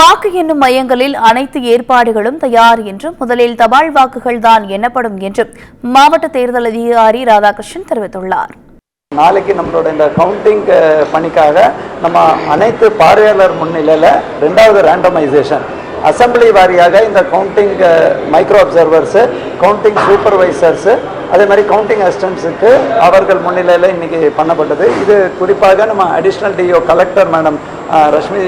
வாக்கு எண்ணும் மையங்களில் அனைத்து ஏற்பாடுகளும் தயார் என்றும் முதலில் தபால் வாக்குகள் தான் எண்ணப்படும் என்றும் மாவட்ட தேர்தல் அதிகாரி ராதாகிருஷ்ணன் தெரிவித்துள்ளார். நாளைக்கு நம்மளோட இந்த கவுண்டிங் பணிக்காக நம்ம அனைத்து பார்வையாளர் முன்னிலையில் ரெண்டாவது ரேண்டமைசேஷன் அசம்பிளி வாரியாக இந்த counting micro observers counting supervisors அதே மாதிரி கவுண்டிங் அசிஸ்டன்ஸுக்கு அவர்கள் முன்னிலையில் இன்றைக்கி பண்ணப்பட்டது. இது குறிப்பாக நம்ம additional DO collector madam Rashmi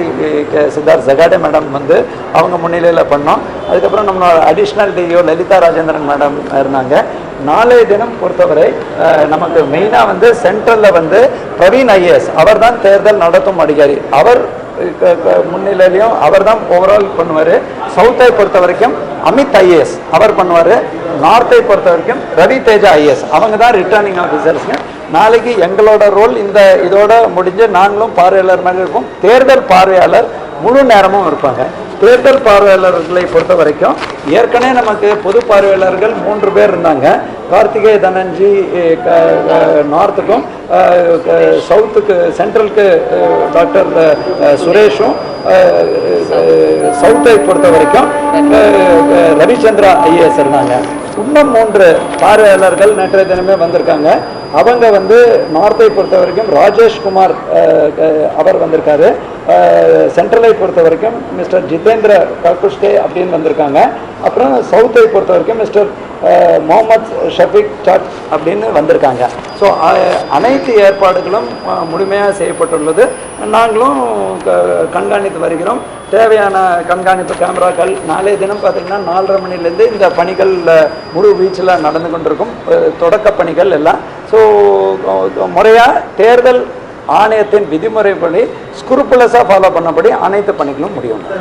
Siddharth Jagade madam வந்து அவங்க முன்னிலையில் பண்ணோம். அதுக்கப்புறம் நம்மளோட additional DO Lalitha Rajendran madam இருந்தாங்க. நாளைய தினம் பொறுத்தவரை நமக்கு மெயினாக வந்து சென்ட்ரலில் வந்து பிரவீன் ஐஏஎஸ். அவர் தான் தேர்தல் நடத்தும் அதிகாரி. அவர் முன்னிலையிலையும் அவர் தான் ஓவரால் பண்ணுவார். சவுத்தை பொறுத்த வரைக்கும் அமித் ஐஏஎஸ் அவர் பண்ணுவார். நார்த்தை பொறுத்த வரைக்கும் ரவி தேஜா ஐஏஎஸ் அவங்க தான் ரிட்டர்னிங் ஆஃபீஸர்ஸுங்க நாளைக்கு எங்களோட ரோல் இந்த இதோட முடிஞ்சு நாங்களும் பார்வையாளர் மாதிரி இருப்போம் தேர்தல் பார்வையாளர் முழு நேரமும் இருப்பாங்க. தேர்தல் பார்வையாளர்களை பொறுத்த வரைக்கும் ஏற்கனவே நமக்கு பொது பார்வையாளர்கள் மூன்று பேர் இருந்தாங்க. கார்த்திகே தனன்ஜி நார்த்துக்கும் சவுத்துக்கு சென்ட்ரலுக்கு டாக்டர் சுரேஷும் சவுத்தை பொறுத்த வரைக்கும் ரவிச்சந்திரா ஐஏஎஸ் இருந்தாங்க. இன்னும் மூன்று பார்வையாளர்கள் நேற்றைய தினமே வந்திருக்காங்க. அவங்க வந்து நார்த்தை பொறுத்த வரைக்கும் ராஜேஷ்குமார் அவர் வந்திருக்காரு. சென்ட்ரலை பொறுத்த வரைக்கும் மிஸ்டர் ஜிதேந்திர ககுஷ்டே அப்படின்னு வந்திருக்காங்க. அப்புறம் சவுத்தை பொறுத்த வரைக்கும் மிஸ்டர் முகமது ஷஃபிக் சாட் அப்படின்னு வந்திருக்காங்க. ஸோ அனைத்து ஏற்பாடுகளும் முழுமையாக செய்யப்பட்டுள்ளது. நாங்களும் க- கண்காணித்து வருகிறோம். தேவையான கண்காணிப்பு கேமராக்கள் நாளைய தினம் பார்த்திங்கன்னா நாலரை மணிலேருந்து இந்த பணிகள் முழு வீச்சில் நடந்து கொண்டிருக்கும் தொடக்க பணிகள் எல்லாம் ஸோ uh, uh, முறையாக தேர்தல் ஆணையத்தின் விதிமுறைப்படி ஸ்குருப்புலஸாக ஃபாலோ பண்ணபடி அனைத்து பணிகளும் முடியும்.